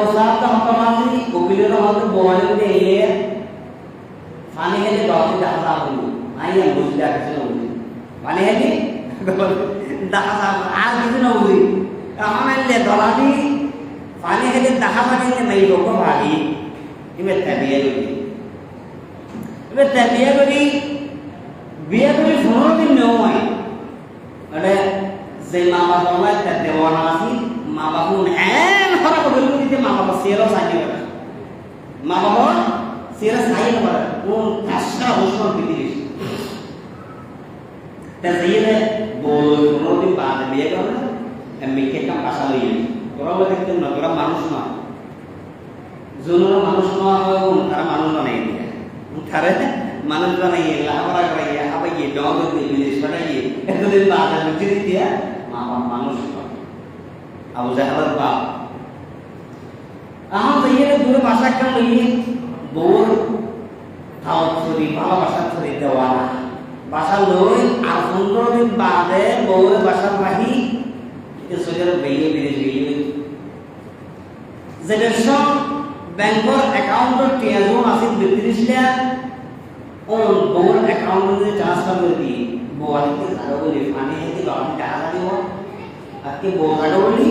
අවසාන අපමාදී කුපිලර මත බෝලෙන්නේ එළිය පණෙහෙලේ බෞද්ධ දහසාවුන අයිය මුස්ලා කිසනෝදි පණෙහෙලේ දහසාව ආදිනෝදි රාමල්ලේ දොලාදී පණෙහෙලේ දහවන්නේ මේ ලෝක වාදී ඉමෙත් තැබියලුයි ඉමෙත් තැබියලුයි වියතුයි ෆෝමින් නෝයි අනේ زي ما بقول لك الديواناسي ما بقول عين সেরো সাইনে করে মা বাবা সেরো সাইনে করে কোন কাশা হোসন বিদিস তা যাইলে বল পনেরো দিন বাদ বিয়ে করে এমনি কে কাম কাশা লইয়ে তোরা বলে দেখতে না তোরা মানুষ না জোনরা মানুষ না হয় তারা মানুষ না নাই তারা মানুষ বানাইয়ে লাহারা করাইয়ে আবাইয়ে ডগ দিয়ে বিদেশ পাঠাইয়ে, এতদিন বাদ বুঝে দিয়া মা বাপ মানুষ আবু জাহালের বাপ যাইয়ে দূরে বাসা একটা লইয়ে বউর তাও ছড়ি ভালোবাসা ছড়ি দেওয়া না। বাসা লই আর পনেরো দিন বাদে বউর বাসার বাহি সোজের বেরিয়ে গিয়ে যেটা সব ব্যাংকৰ একাউণ্টত টেজন আছিল বিত্ৰিছটা অন বউৰ একাউণ্টত ট্ৰান্সফাৰ কৰি দিয়ে বৌৱালিকে জানো বুলি মানে সিহঁতি বাবাক টাকা লাগিব তাতকে বৌ জানো বুলি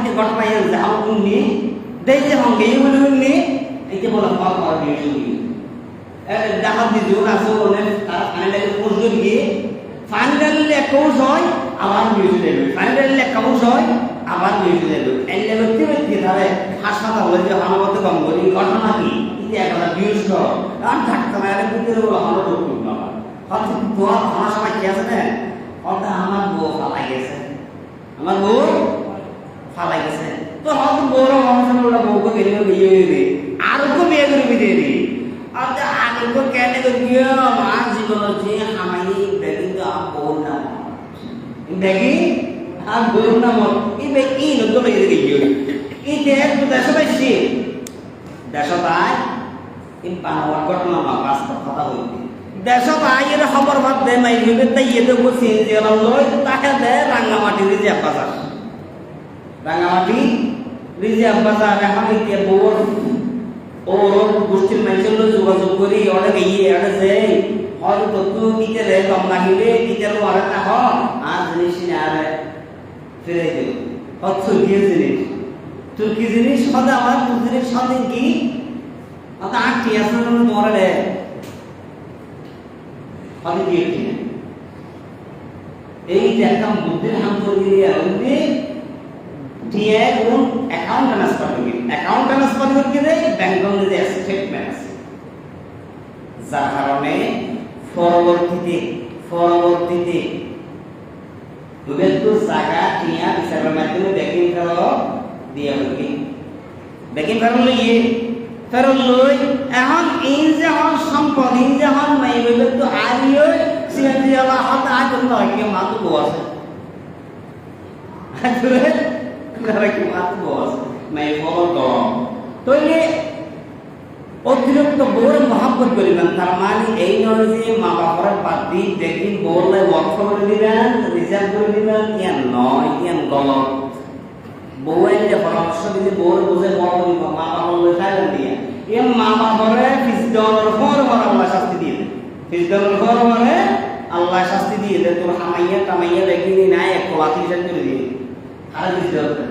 বলা পাওয়া পাওয়া দিয়ে শুনি এর দেখা দিদিও আছে ওনে তার কানে পুজো গিয়ে ফাইনালি একাউন্ট হয় আবার নিউজ দেবে ফাইনালি একাউন্ট হয় আবার নিউজ দেবে এলে ব্যক্তি ব্যক্তি তাহলে হাসপাতালে যে হামতে কম করি ঘটনা কি ইতি একটা কর আর থাকতে এর ভিতরে বলো আমরা খুব না হয়তো তোমার আমার সময় কি আছে না হয়তো আমার বউ ফালাই গেছে আমার বউ দেশ ভাইয়ের খবর ভাব দেয় মাইভে তাই এতে বসে রাঙ্গামাটি যে যায় রাঙ্গামাটি রিজার্ভ বাজার এখন ইতে বোর ও গোষ্ঠীর মানুষের যোগাযোগ করি, অনেক ইয়ে অনেক যে হয়তো তুই নিতে রে, কম আর না হ জিনিস আর ফিরে কি জিনিস? জিনিস? সদা আমার জিনিস সদিন কি? অত আট কি আছে না তোমার রে। কি কি এই বুদ্ধির হাম করে দিয়ে টিএ কোন অ্যাকাউন্ট ট্রান্সফার করি অ্যাকাউন্ট ট্রান্সফার করি রে ব্যাংক যে স্টেটমেন্ট আছে। যার কারণে পরবর্তীতে পরবর্তীতে দুবেদু জায়গা টিয়া বিচারের মাধ্যমে ব্যাকিং ফেরো দিয়ে হইবে ব্যাকিং ফেরো লইয়ে ফেরো লই এখন ইন যে হন সম্পদ ইন যে হন মাই বইবে তো আরিও সিএনজি আলা হাত আজ নয় কি মাতু বস আজরে করে কি মাতু বস মাই বল তো তইলে অতিরিক্ত বউর মহাব্বত করিবেন। তার মানে এই নয় যে মা বাবার দিয়ে দেখি বউলে ওয়াকফ করে দিবেন, রিজার্ভ করে দিবেন ইয়ান নয় ইয়ান গলত। বউয়ের যে পরামর্শ দিলে বউর বুঝে বড় দিব মা বাবার লই খাইলেন দিয়ে। এ মা বাবারে ফিজদনের পর পর আল্লাহ শাস্তি দিয়ে দেন। ফিজদনের মানে আল্লাহ শাস্তি দিয়ে দেন। তোর হামাইয়া টামাইয়া দেখি নাই, এক লাঠি করে দিয়ে। আর ফিজদন